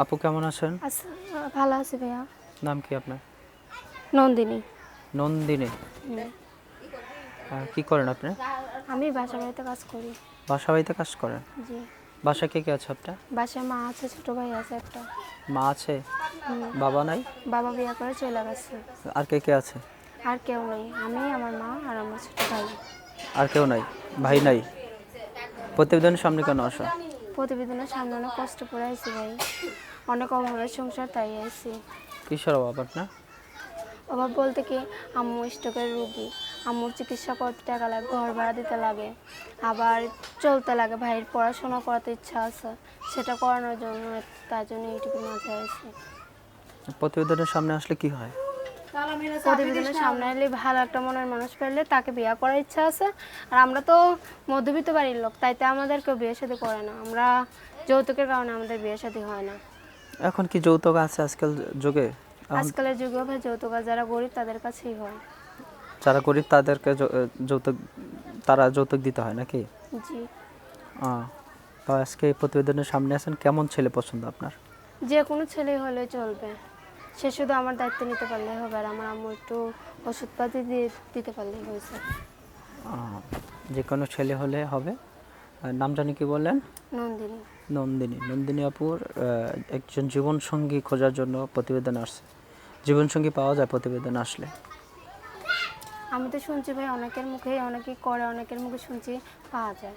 আপু কেমন আছেন? আচ্ছা ভালো আছি ভাইয়া। নাম কি আপনার? নন্দিনী। নন্দিনী। কি করেন আপনি? আমি বাসা বাড়িতে কাজ করি। বাসা বাড়িতে কাজ করেন? জি। বাসা কে কে আছে আপনার? বাসায় মা আছে ছোট ভাই আছে একটা। মা আছে? বাবা নাই? বাবা বিয়ে করে চলে গেছে। আর কে কে আছে? আর কেউ নেই। আমি আমার মা আর আমার ছোট ভাই। আর কেউ নাই? ভাই নাই? প্রতিবেদনের সামনে কেন আসা? প্রতিবেদনের সামনে অনেক কষ্ট করে আইছি ভাই। অনেক অভাবের সংসার তাই আইছি। কিসের অভাব আপনার? অভাব বলতে কি আম্মু স্ট্রোকের রুগী। আম্মুর চিকিৎসা করতে টাকা লাগে ঘর ভাড়া দিতে লাগে। আবার চলতে লাগে ভাইয়ের পড়াশোনা করাতে ইচ্ছা আছে। সেটা করানোর জন্য তার জন্য এইটুকু মাঝে আইছি। প্রতিবেদনের সামনে আসলে কি হয়? প্রতিবেদনের সামনে এলে ভালো একটা মনের মানুষ পেলে তাকে বিয়ে করার ইচ্ছা আছে। আর আমরা তো মধ্যবিত্ত বাড়ির লোক তাইতে আমাদের কেউ বিয়ে শাদী করে না। আমরা যৌতুকের কারণে আমাদের বিয়ে শাদী হয় না। এখন কি যৌতুক আছে আজকাল যুগে? আজকালের যুগে ভাই যৌতুক যারা গরিব তাদের কাছেই হয়। যারা গরিব তাদেরকে যৌতুক তারা যৌতুক দিতে হয় নাকি? জি। আহ, তো আজকে এই প্রতিবেদনের সামনে আছেন কেমন ছেলে পছন্দ আপনার? যে কোনো ছেলে হলে চলবে। সে শুধু আমার দায়িত্ব নিতে পারলেই হবে আর আমার আম্মু একটু ওষুধপাতি দিয়ে দিতে পারলেই হয়েছে। যে কোনো ছেলে হলে হবে। নাম জানি কি বললেন? নন্দিনী। নন্দিনী। নন্দিনী আপুর একজন জীবনসঙ্গী খোঁজার জন্য প্রতিবেদন আসছে। জীবনসঙ্গী পাওয়া যায় প্রতিবেদন আসলে। আমি তো শুনছি ভাই অনেকের মুখে অনেকেই করে অনেকের মুখে শুনছি পাওয়া যায়।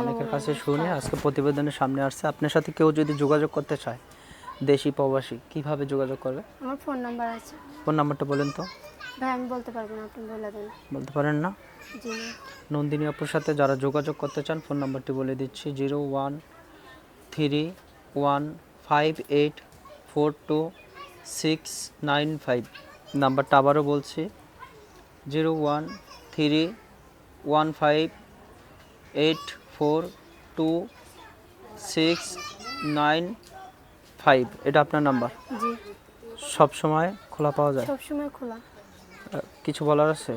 অনেকের কাছে শুনে আজকে প্রতিবেদনের সামনে আসছে। আপনার সাথে কেউ যদি যোগাযোগ করতে চায় দেশি প্রবাসী কীভাবে যোগাযোগ করবে? আমার ফোন নাম্বার আছে। ফোন নাম্বারটা বলেন তো। ভাই আমি বলতে পারব না আপনি বলে দেন। বলতে পারেন না? জি। না নন্দিনী আপুর সাথে যারা যোগাযোগ করতে চান ফোন নাম্বারটি বলে দিচ্ছি zero one three one five eight four two six nine five. নাম্বারটা আবারও বলছি zero one three one five eight four two six nine five এটা আপনার নাম্বার? জি। সব সময় খোলা পাওয়া যায়? সবসময় খোলা। কিছু বলার আছে?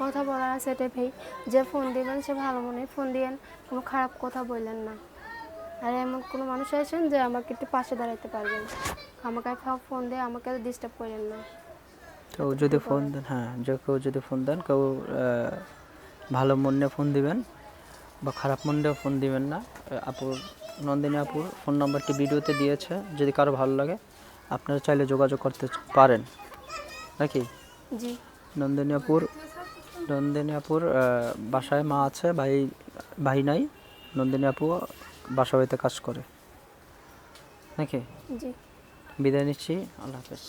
কথা বলার আছে এটাই ভাই। যে ফোন দিবেন সে ভালো মনে ফোন দিয়েন কোনো খারাপ কথা বললেন না। আর এমন কোনো মানুষ আছেন যে আমাকে একটু পাশে দাঁড়াতে পারবেন? আমাকে ফোন দিয়ে আমাকে ডিস্টার্ব করেন না। কেউ যদি ফোন দেন হ্যাঁ যে কেউ যদি ফোন দেন কেউ ভালো মন ফোন দিবেন বা খারাপ মন নিয়েও ফোন দিবেন না আপুর নন্দিনী আপুর ফোন নাম্বারটি ভিডিওতে দিয়েছে যদি কারও ভালো লাগে আপনারা চাইলে যোগাযোগ করতে পারেন। নাকি? জি। নন্দিনী আপুর নন্দিনী আপুর বাসায় মা আছে ভাই ভাই নাই নন্দিনী আপু বাসা বাড়িতে কাজ করে। নাকি? জি। বিদায় নিচ্ছি আল্লাহ হাফেজ।